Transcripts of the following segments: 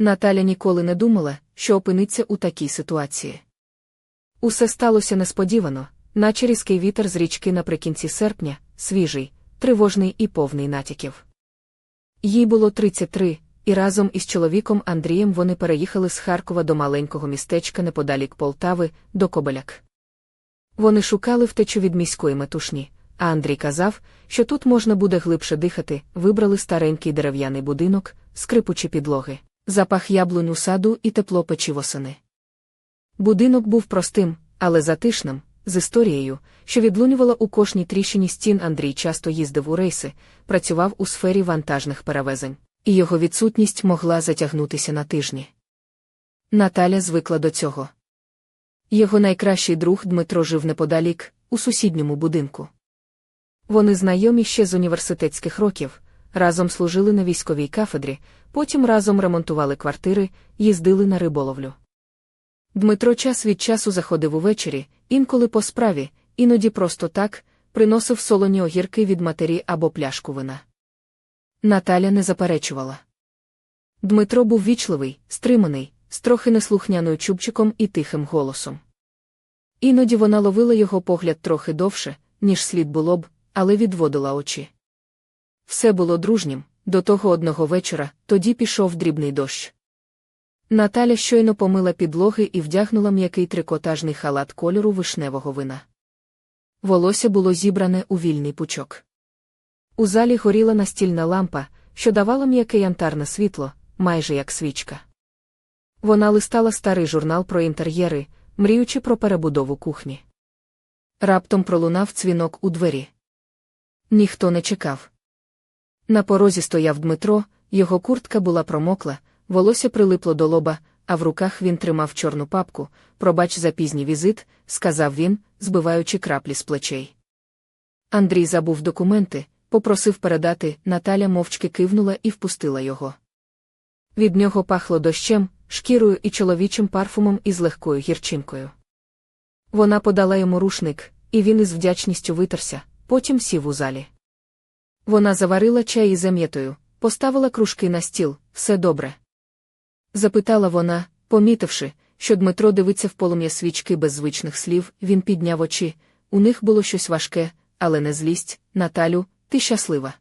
Наталя ніколи не думала, що опиниться у такій ситуації. Усе сталося несподівано, наче різкий вітер з річки наприкінці серпня, свіжий, тривожний і повний натяків. Їй було 33, і разом із чоловіком Андрієм вони переїхали з Харкова до маленького містечка неподалік Полтави, до Кобеляк. Вони шукали втечу від міської метушні, а Андрій казав, що тут можна буде глибше дихати, вибрали старенький дерев'яний будинок, скрипучі підлоги, запах яблунь у саду і тепло печі восени. Будинок був простим, але затишним, з історією, що відлунювала у кожній тріщині стін Андрій часто їздив у рейси, працював у сфері вантажних перевезень, і його відсутність могла затягнутися на тижні. Наталя звикла до цього. Його найкращий друг Дмитро жив неподалік, у сусідньому будинку. Вони знайомі ще з університетських років, разом служили на військовій кафедрі, потім разом ремонтували квартири, їздили на риболовлю. Дмитро час від часу заходив увечері, інколи по справі, іноді просто так, приносив солоні огірки від матері або пляшку вина. Наталя не заперечувала. Дмитро був вічливий, стриманий, з трохи неслухняною чубчиком і тихим голосом. Іноді вона ловила його погляд трохи довше, ніж слід було б, але відводила очі. Все було дружнім, до того одного вечора, тоді пішов дрібний дощ. Наталя щойно помила підлоги і вдягнула м'який трикотажний халат кольору вишневого вина. Волосся було зібране у вільний пучок. У залі горіла настільна лампа, що давала м'яке янтарне світло, майже як свічка. Вона листала старий журнал про інтер'єри, мріючи про перебудову кухні. Раптом пролунав дзвінок у двері. Ніхто не чекав. На порозі стояв Дмитро, його куртка була промокла, волосся прилипло до лоба, а в руках він тримав чорну папку. Пробач за пізній візит, сказав він, збиваючи краплі з плечей. Андрій забув документи, попросив передати, Наталя мовчки кивнула і впустила його. Від нього пахло дощем, шкірою і чоловічим парфумом із легкою гірчинкою. Вона подала йому рушник, і він із вдячністю витерся, потім сів у залі. Вона заварила чай із зам'ятою, поставила кружки на стіл, все добре. Запитала вона, помітивши, що Дмитро дивиться в полум'я свічки без звичних слів, він підняв очі. У них було щось важке, але не злість, Наталю, ти щаслива.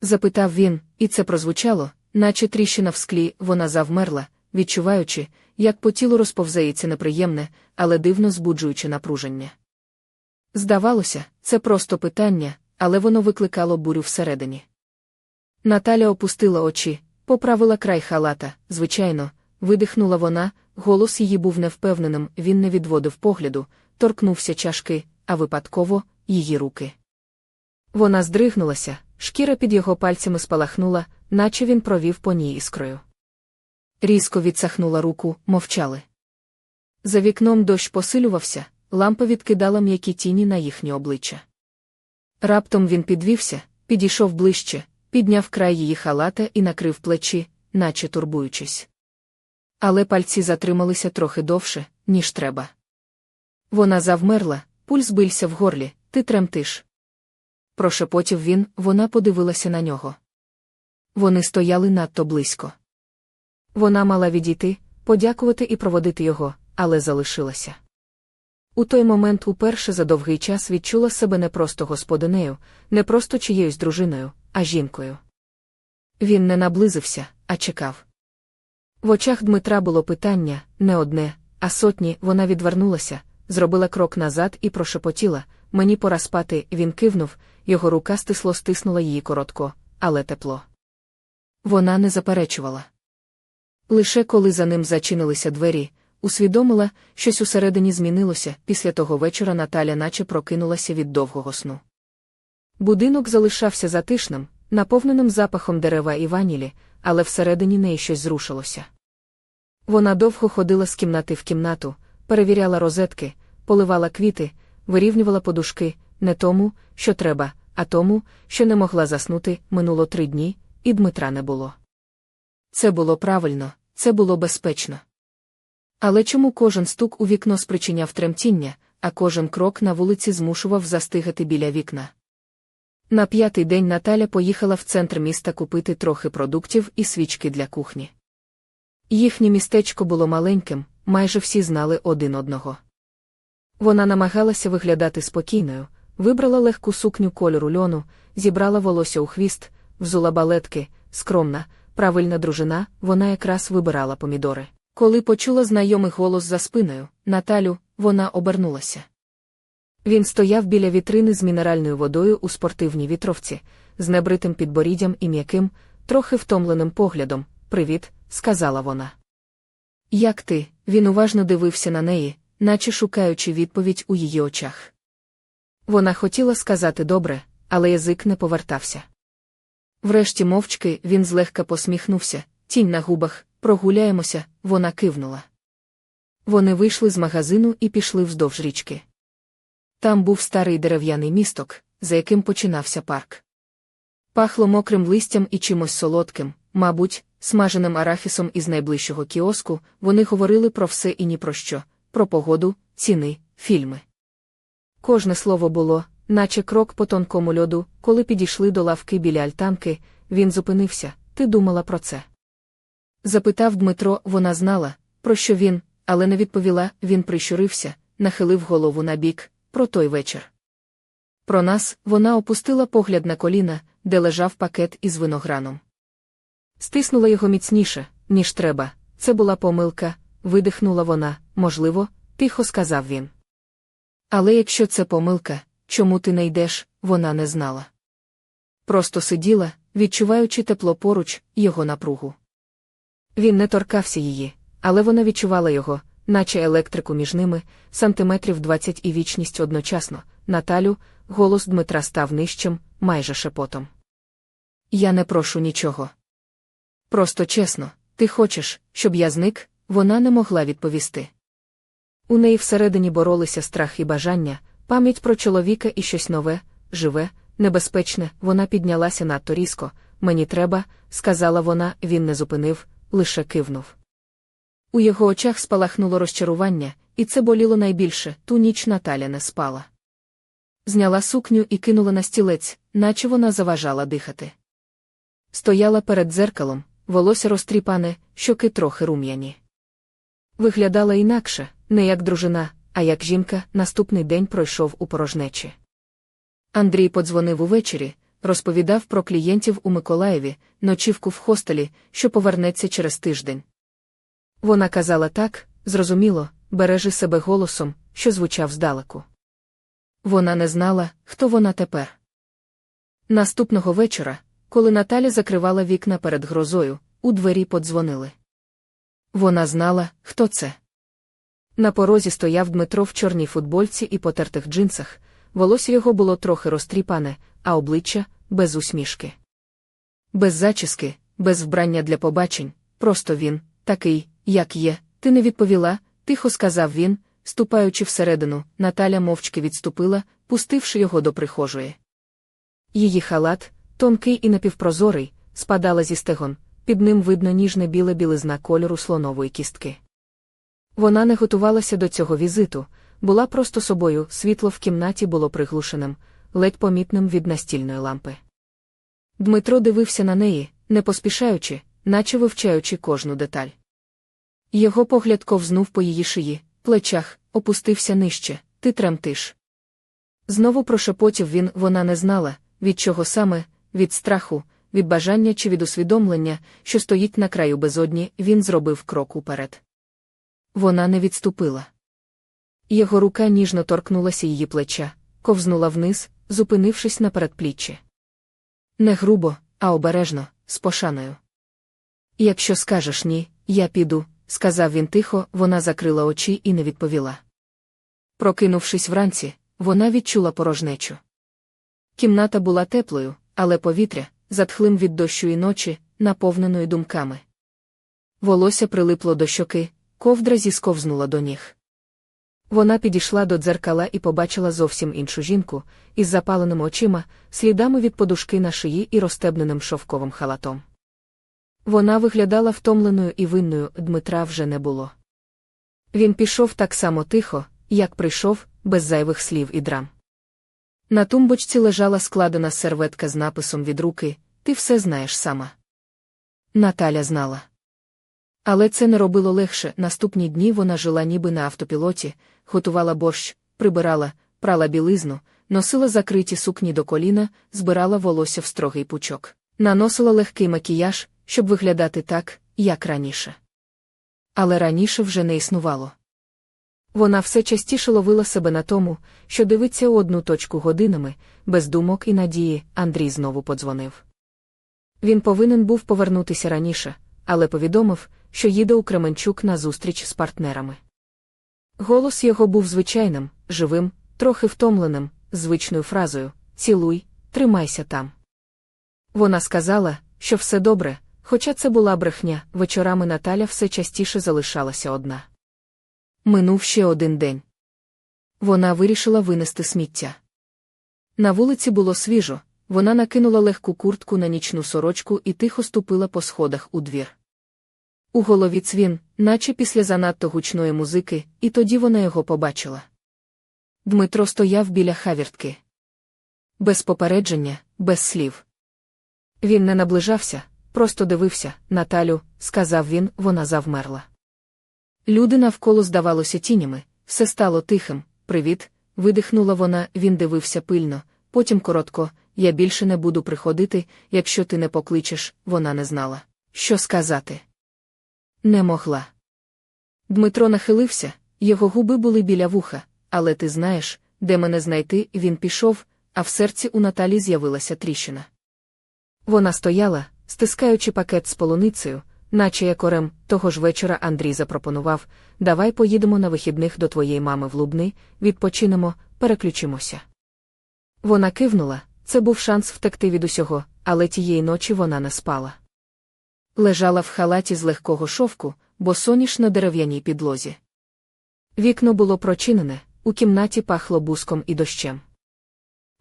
Запитав він, і це прозвучало, наче тріщина в склі, вона завмерла, відчуваючи, як по тілу розповзається неприємне, але дивно збуджуючи напруження. Здавалося, це просто питання, але воно викликало бурю всередині. Наталя опустила очі, поправила край халата, звичайно, видихнула вона, голос її був невпевненим, він не відводив погляду, торкнувся чашки, а випадково її руки. Вона здригнулася, шкіра під його пальцями спалахнула, наче він провів по ній іскрою. Різко відсахнула руку, мовчали. За вікном дощ посилювався, лампа відкидала м'які тіні на їхні обличчя. Раптом він підвівся, підійшов ближче, підняв край її халата і накрив плечі, наче турбуючись. Але пальці затрималися трохи довше, ніж треба. Вона завмерла, пульс бився в горлі, ти тремтиш. Прошепотів він, вона подивилася на нього. Вони стояли надто близько. Вона мала відійти, подякувати і проводити його, але залишилася. У той момент уперше за довгий час відчула себе не просто господинею, не просто чиєюсь дружиною, а жінкою. Він не наблизився, а чекав. В очах Дмитра було питання не одне, а сотні вона відвернулася, зробила крок назад і прошепотіла мені пора спати, він кивнув, його рука стисло стиснула її коротко, але тепло. Вона не заперечувала. Лише коли за ним зачинилися двері, усвідомила, щось усередині змінилося, після того вечора Наталя наче прокинулася від довгого сну. Будинок залишався затишним, наповненим запахом дерева і ванілі, але всередині неї щось зрушилося. Вона довго ходила з кімнати в кімнату, перевіряла розетки, поливала квіти, вирівнювала подушки, не тому, що треба, а тому, що не могла заснути, минуло три дні, і Дмитра не було. Це було правильно, це було безпечно. Але чому кожен стук у вікно спричиняв тремтіння, а кожен крок на вулиці змушував застигати біля вікна? На п'ятий день Наталя поїхала в центр міста купити трохи продуктів і свічки для кухні. Їхнє містечко було маленьким, майже всі знали один одного. Вона намагалася виглядати спокійною, вибрала легку сукню кольору льону, зібрала волосся у хвіст, взула балетки, скромна, правильна дружина, вона якраз вибирала помідори. Коли почула знайомий голос за спиною, Наталю, вона обернулася. Він стояв біля вітрини з мінеральною водою у спортивній вітровці, з небритим підборіддям і м'яким, трохи втомленим поглядом. Привіт, сказала вона. Як ти? Він уважно дивився на неї, наче шукаючи відповідь у її очах. Вона хотіла сказати добре, але язик не повертався. Врешті мовчки він злегка посміхнувся, тінь на губах, прогуляємося, вона кивнула. Вони вийшли з магазину і пішли вздовж річки. Там був старий дерев'яний місток, за яким починався парк. Пахло мокрим листям і чимось солодким, мабуть, смаженим арахісом із найближчого кіоску, вони говорили про все і ні про що, про погоду, ціни, фільми. Кожне слово було, наче крок по тонкому льоду, коли підійшли до лавки біля альтанки, він зупинився. Ти думала про це? Запитав Дмитро, вона знала, про що він, але не відповіла, він прищурився, нахилив голову на бік, про той вечір. Про нас вона опустила погляд на коліна, де лежав пакет із винограном. Стиснула його міцніше, ніж треба. Це була помилка, видихнула вона, можливо, тихо сказав він. Але якщо це помилка, чому ти не йдеш, вона не знала. Просто сиділа, відчуваючи тепло поруч, його напругу. Він не торкався її, але вона відчувала його, наче електрику між ними, сантиметрів двадцять і вічність одночасно. Наталю, голос Дмитра став нижчим, майже шепотом. Я не прошу нічого. Просто чесно, ти хочеш, щоб я зник, вона не могла відповісти. У неї всередині боролися страх і бажання, пам'ять про чоловіка і щось нове, живе, небезпечне, вона піднялася надто різко. Мені треба, сказала вона, він не зупинив, лише кивнув. У його очах спалахнуло розчарування, і це боліло найбільше ту ніч Наталя не спала. Зняла сукню і кинула на стілець, наче вона заважала дихати. Стояла перед дзеркалом, волосся розтріпане, щоки трохи рум'яні. Виглядала інакше, не як дружина, а як жінка, наступний день пройшов у порожнечі. Андрій подзвонив увечері, розповідав про клієнтів у Миколаєві, ночівку в хостелі, що повернеться через тиждень. Вона казала так, зрозуміло, бережи себе голосом, що звучав здалеку. Вона не знала, хто вона тепер. Наступного вечора, коли Наталя закривала вікна перед грозою, у двері подзвонили. Вона знала, хто це. На порозі стояв Дмитро в чорній футбольці і потертих джинсах, волосся його було трохи розтріпане, а обличчя без усмішки. Без зачіски, без вбрання для побачень, просто він, такий, як є, ти не відповіла, тихо сказав він, ступаючи всередину, Наталя мовчки відступила, пустивши його до прихожої. Її халат, тонкий і напівпрозорий, спадала зі стегон, під ним видно ніжне біле білизна кольору слонової кістки. Вона не готувалася до цього візиту, була просто собою, світло в кімнаті було приглушеним, ледь помітним від настільної лампи. Дмитро дивився на неї, не поспішаючи, наче вивчаючи кожну деталь. Його погляд ковзнув по її шиї, плечах, опустився нижче, ти тремтиш. Знову прошепотів він, вона не знала, від чого саме, від страху, від бажання чи від усвідомлення, що стоїть на краю безодні, він зробив крок уперед. Вона не відступила. Його рука ніжно торкнулася її плеча, ковзнула вниз, зупинившись на передпліччі. Не грубо, а обережно, з пошаною. Якщо скажеш ні, я піду, сказав він тихо, вона закрила очі і не відповіла. Прокинувшись вранці, вона відчула порожнечу. Кімната була теплою, але повітря, затхлим від дощу і ночі, наповненою думками. Волосся прилипло до щоки, ковдра зісковзнула до ніг. Вона підійшла до дзеркала і побачила зовсім іншу жінку, із запаленими очима, слідами від подушки на шиї і розтебненим шовковим халатом. Вона виглядала втомленою і винною, Дмитра вже не було. Він пішов так само тихо, як прийшов, без зайвих слів і драм. На тумбочці лежала складена серветка з написом від руки Ти все знаєш сама. Наталя знала. Але це не робило легше. Наступні дні вона жила ніби на автопілоті, готувала борщ, прибирала, прала білизну, носила закриті сукні до коліна, збирала волосся в строгий пучок, наносила легкий макіяж, щоб виглядати так, як раніше. Але раніше вже не існувало. Вона все частіше ловила себе на тому, що дивиться у одну точку годинами, без думок і надії, Андрій знову подзвонив. Він повинен був повернутися раніше, але повідомив, що їде у Кременчук на зустріч з партнерами. Голос його був звичайним, живим, трохи втомленим, звичною фразою Цілуй, тримайся там. Вона сказала, що все добре, хоча це була брехня, вечорами Наталя все частіше залишалася одна. Минув ще один день. Вона вирішила винести сміття. На вулиці було свіжо, вона накинула легку куртку на нічну сорочку і тихо ступила по сходах у двір. У голові цвін, наче після занадто гучної музики, і тоді вона його побачила. Дмитро стояв біля хавіртки. Без попередження, без слів. Він не наближався, просто дивився, Наталю, сказав він, вона завмерла. Люди навколо здавалося тінями, все стало тихим. Привіт, видихнула вона, він дивився пильно, потім коротко, я більше не буду приходити, якщо ти не покличеш, вона не знала. Що сказати? Не могла. Дмитро нахилився, його губи були біля вуха, але ти знаєш, де мене знайти, він пішов, а в серці у Наталі з'явилася тріщина. Вона стояла, стискаючи пакет з полуницею, наче як орем, того ж вечора Андрій запропонував давай поїдемо на вихідних до твоєї мами в Лубни, відпочинемо, переключимося. Вона кивнула, це був шанс втекти від усього, але тієї ночі вона не спала. Лежала в халаті з легкого шовку, бо соніш на дерев'яній підлозі. Вікно було прочинене, у кімнаті пахло буском і дощем.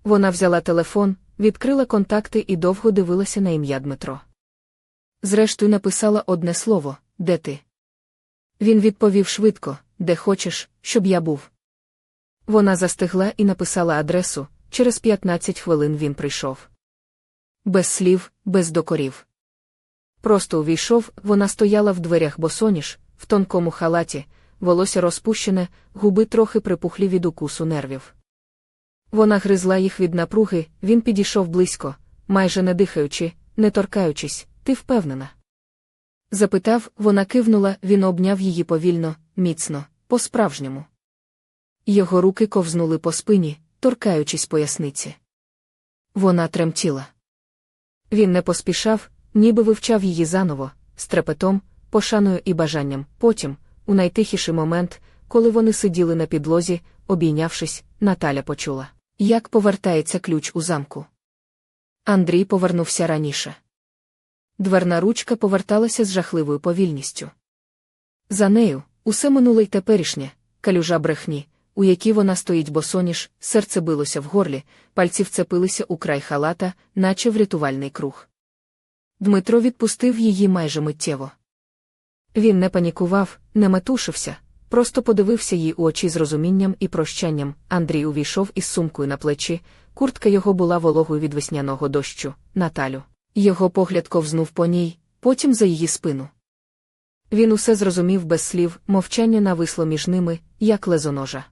Вона взяла телефон, відкрила контакти і довго дивилася на ім'я Дмитро. Зрештою написала одне слово де ти? Він відповів швидко, де хочеш, щоб я був. Вона застигла і написала адресу, через 15 хвилин він прийшов. Без слів, без докорів. Просто увійшов, вона стояла в дверях босоніж, в тонкому халаті, волосся розпущене, губи трохи припухлі від укусу нервів. Вона гризла їх від напруги, він підійшов близько, майже не дихаючи, не торкаючись, ти впевнена? Запитав, вона кивнула, він обняв її повільно, міцно, по-справжньому. Його руки ковзнули по спині, торкаючись поясниці. Вона тремтіла. Він не поспішав, ніби вивчав її заново, з трепетом, пошаною і бажанням. Потім, у найтихіший момент, коли вони сиділи на підлозі, обійнявшись, Наталя почула, як повертається ключ у замку. Андрій повернувся раніше. Дверна ручка поверталася з жахливою повільністю. За нею усе минуле й теперішнє, калюжа брехні, у якій вона стоїть босоніж, серце билося в горлі, пальці вцепилися у край халата, наче в рятувальний круг. Дмитро відпустив її майже миттєво. Він не панікував, не метушився, просто подивився їй у очі з розумінням і прощанням. Андрій увійшов із сумкою на плечі, куртка його була вологою від весняного дощу, Наталю. Його погляд ковзнув по ній, потім за її спину. Він усе зрозумів без слів, мовчання нависло між ними, як лезоножа.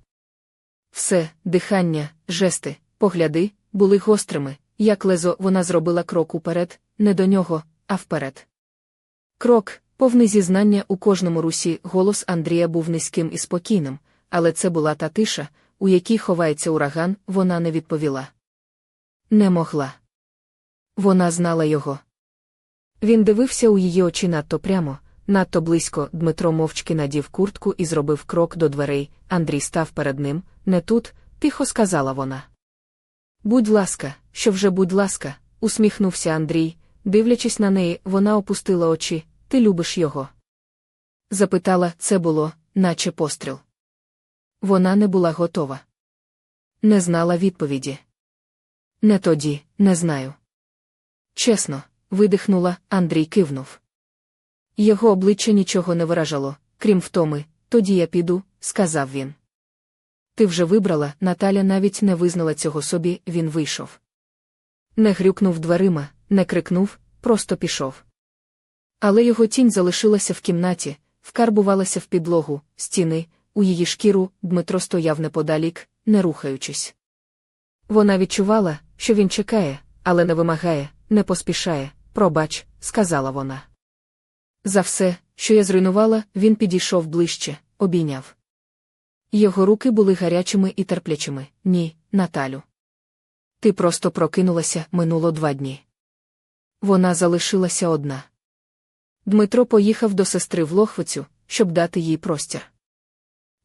Все, дихання, жести, погляди, були гострими, як лезо вона зробила крок уперед, не до нього, а вперед. Крок, повний зізнання у кожному русі, голос Андрія був низьким і спокійним, але це була та тиша, у якій ховається ураган, вона не відповіла. Не могла. Вона знала його. Він дивився у її очі надто прямо, надто близько. Дмитро мовчки надів куртку і зробив крок до дверей. Андрій став перед ним. Не тут, тихо сказала вона. Будь ласка, що вже, будь ласка, усміхнувся Андрій, дивлячись на неї, вона опустила очі. Ти любиш його? Запитала, це було, наче постріл. Вона не була готова. Не знала відповіді. Не тоді, не знаю. Чесно, видихнула, Андрій кивнув. Його обличчя нічого не виражало, крім втоми, тоді я піду, сказав він. Ти вже вибрала, Наталя навіть не визнала цього собі, він вийшов. Не грюкнув дверима, не крикнув, просто пішов. Але його тінь залишилася в кімнаті, вкарбувалася в підлогу, стіни, у її шкіру Дмитро стояв неподалік, не рухаючись. Вона відчувала, що він чекає, але не вимагає, не поспішає. Пробач, сказала вона. За все, що я зруйнувала, він підійшов ближче, обійняв. Його руки були гарячими і терплячими. Ні, Наталю. Ти просто прокинулася минуло два дні. Вона залишилася одна. Дмитро поїхав до сестри в Лохвицю, щоб дати їй простір.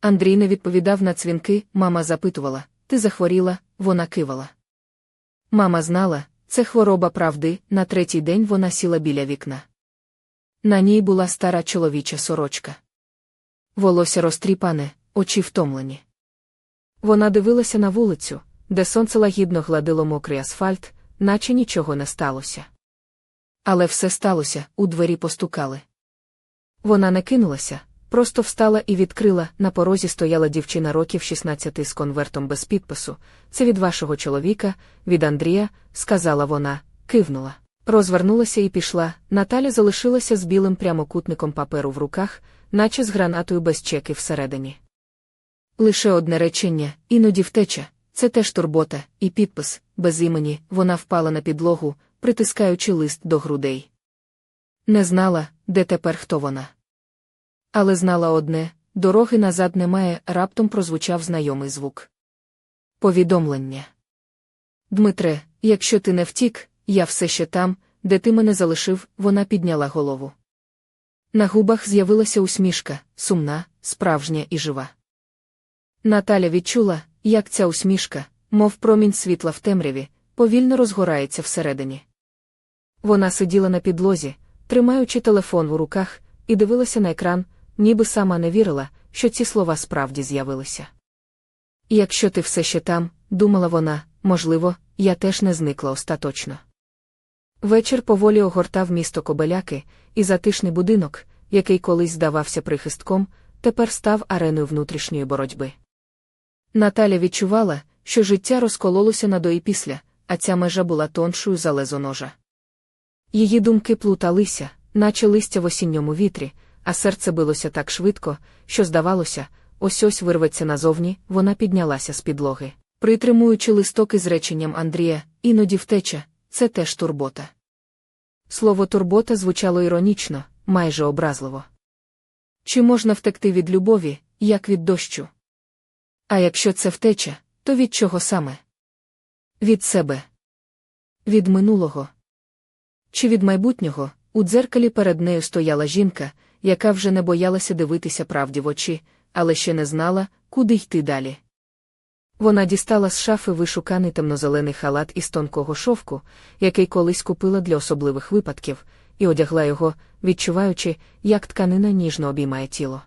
Андрій не відповідав на дзвінки, мама запитувала Ти захворіла, вона кивала. Мама знала, це хвороба правди, на третій день вона сіла біля вікна. На ній була стара чоловіча сорочка. Волосся розтріпане, очі втомлені. Вона дивилася на вулицю, де сонце лагідно гладило мокрий асфальт, наче нічого не сталося. Але все сталося, у двері постукали. Вона не кинулася, просто встала і відкрила. На порозі стояла дівчина років 16 з конвертом без підпису. Це від вашого чоловіка, від Андрія, сказала вона, кивнула. Розвернулася і пішла. Наталя залишилася з білим прямокутником паперу в руках, наче з гранатою без чеки всередині. Лише одне речення, іноді втеча, це теж турбота, і підпис, без імені, вона впала на підлогу, притискаючи лист до грудей. Не знала, де тепер хто вона. Але знала одне дороги назад немає, раптом прозвучав знайомий звук. Повідомлення. Дмитре, якщо ти не втік, я все ще там, де ти мене залишив, вона підняла голову. На губах з'явилася усмішка, сумна, справжня і жива. Наталя відчула, як ця усмішка, мов промінь світла в темряві, повільно розгорається всередині. Вона сиділа на підлозі, тримаючи телефон у руках, і дивилася на екран, ніби сама не вірила, що ці слова справді з'явилися. якщо ти все ще там, думала вона, можливо, я теж не зникла остаточно. Вечір поволі огортав місто Кобеляки, і затишний будинок, який колись здавався прихистком, тепер став ареною внутрішньої боротьби. Наталя відчувала, що життя розкололося на до і після, а ця межа була тоншою за лезо ножа. Її думки плуталися, наче листя в осінньому вітрі, а серце билося так швидко, що, здавалося, ось ось вирветься назовні, вона піднялася з підлоги. Притримуючи листок із реченням Андрія, іноді втеча, це теж турбота. Слово турбота звучало іронічно, майже образливо. Чи можна втекти від любові, як від дощу? А якщо це втеча, то від чого саме? Від себе, від минулого. Чи від майбутнього у дзеркалі перед нею стояла жінка, яка вже не боялася дивитися правді в очі, але ще не знала, куди йти далі. Вона дістала з шафи вишуканий темнозелений халат із тонкого шовку, який колись купила для особливих випадків, і одягла його, відчуваючи, як тканина ніжно обіймає тіло.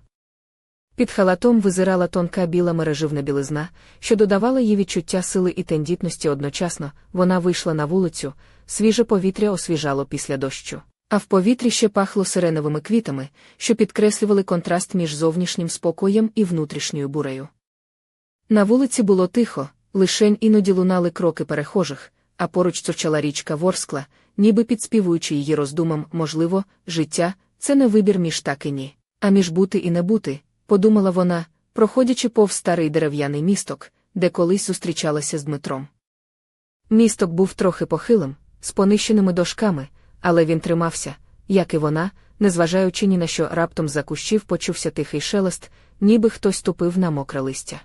Під халатом визирала тонка біла мереживна білизна, що додавала їй відчуття сили і тендітності одночасно, вона вийшла на вулицю, свіже повітря освіжало після дощу. А в повітрі ще пахло сиреновими квітами, що підкреслювали контраст між зовнішнім спокоєм і внутрішньою бурею. На вулиці було тихо, лишень іноді лунали кроки перехожих, а поруч цурчала річка Ворскла, ніби підспівуючи її роздумам, можливо, життя це не вибір між так і ні, а між бути і не бути, подумала вона, проходячи повз старий дерев'яний місток, де колись зустрічалася з Дмитром. Місток був трохи похилим, з понищеними дошками, але він тримався, як і вона, незважаючи ні на що раптом за кущів почувся тихий шелест, ніби хтось ступив на мокре листя.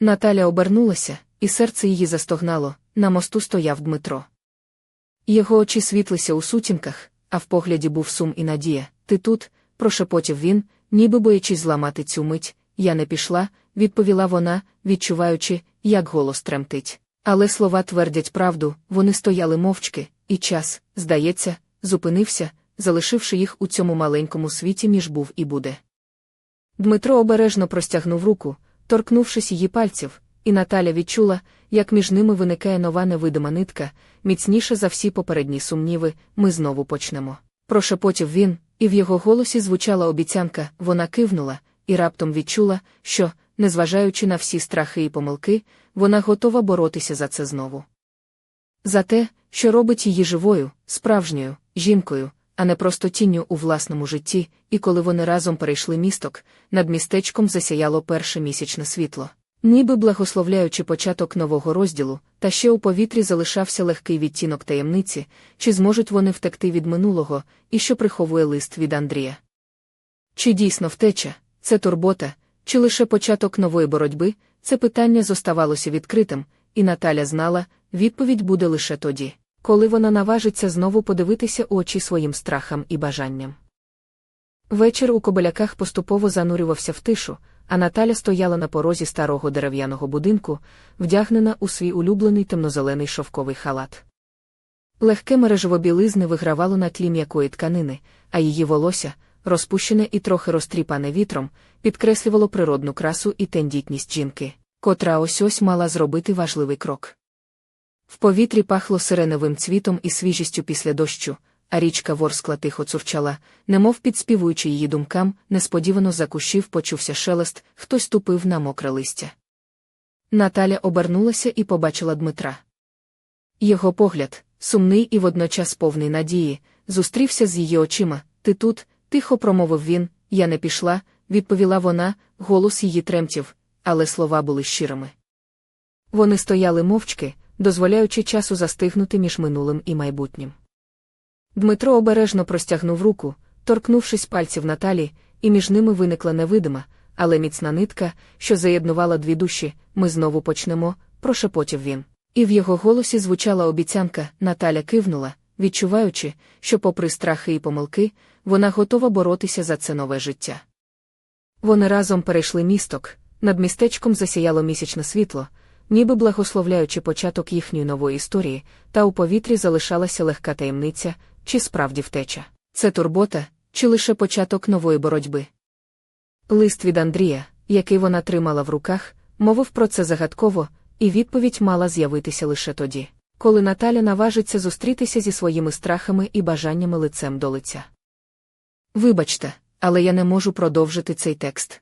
Наталя обернулася, і серце її застогнало, на мосту стояв Дмитро. Його очі світлися у сутінках, а в погляді був сум і надія. Ти тут, прошепотів він, ніби боячись зламати цю мить. Я не пішла, відповіла вона, відчуваючи, як голос тремтить. Але слова твердять правду, вони стояли мовчки, і час, здається, зупинився, залишивши їх у цьому маленькому світі між був і буде. Дмитро обережно простягнув руку, торкнувшись її пальців, і Наталя відчула, як між ними виникає нова невидима нитка, міцніше за всі попередні сумніви, ми знову почнемо. Прошепотів він, і в його голосі звучала обіцянка, вона кивнула, і раптом відчула, що, незважаючи на всі страхи і помилки, вона готова боротися за це знову. За те, що робить її живою, справжньою, жінкою, а не просто тінню у власному житті, і коли вони разом перейшли місток, над містечком засяяло перше місячне світло. Ніби благословляючи початок нового розділу, та ще у повітрі залишався легкий відтінок таємниці, чи зможуть вони втекти від минулого, і що приховує лист від Андрія. Чи дійсно втеча, це турбота, чи лише початок нової боротьби, це питання зоставалося відкритим, і Наталя знала, відповідь буде лише тоді, коли вона наважиться знову подивитися очі своїм страхам і бажанням. Вечір у кобеляках поступово занурювався в тишу, а Наталя стояла на порозі старого дерев'яного будинку, вдягнена у свій улюблений темнозелений шовковий халат. Легке мережево білизни вигравало на тлі м'якої тканини, а її волосся, розпущене і трохи розтріпане вітром, підкреслювало природну красу і тендітність жінки, котра ось ось мала зробити важливий крок. В повітрі пахло сиреневим цвітом і свіжістю після дощу, а річка ворскла тихо цурчала, немов підспівуючи її думкам, несподівано за кущів почувся шелест, хтось ступив на мокре листя. Наталя обернулася і побачила Дмитра. Його погляд, сумний і водночас повний надії, зустрівся з її очима. Ти тут, тихо промовив він, я не пішла, відповіла вона, голос її тремтів, але слова були щирими. Вони стояли мовчки, дозволяючи часу застигнути між минулим і майбутнім. Дмитро обережно простягнув руку, торкнувшись пальців Наталі, і між ними виникла невидима, але міцна нитка, що заєднувала дві душі, ми знову почнемо, прошепотів він. І в його голосі звучала обіцянка, Наталя кивнула, відчуваючи, що, попри страхи і помилки, вона готова боротися за це нове життя. Вони разом перейшли місток, над містечком засіяло місячне світло, ніби благословляючи початок їхньої нової історії, та у повітрі залишалася легка таємниця, чи справді втеча. Це турбота, чи лише початок нової боротьби. Лист від Андрія, який вона тримала в руках, мовив про це загадково, і відповідь мала з'явитися лише тоді, коли Наталя наважиться зустрітися зі своїми страхами і бажаннями лицем до лиця. Вибачте, але я не можу продовжити цей текст.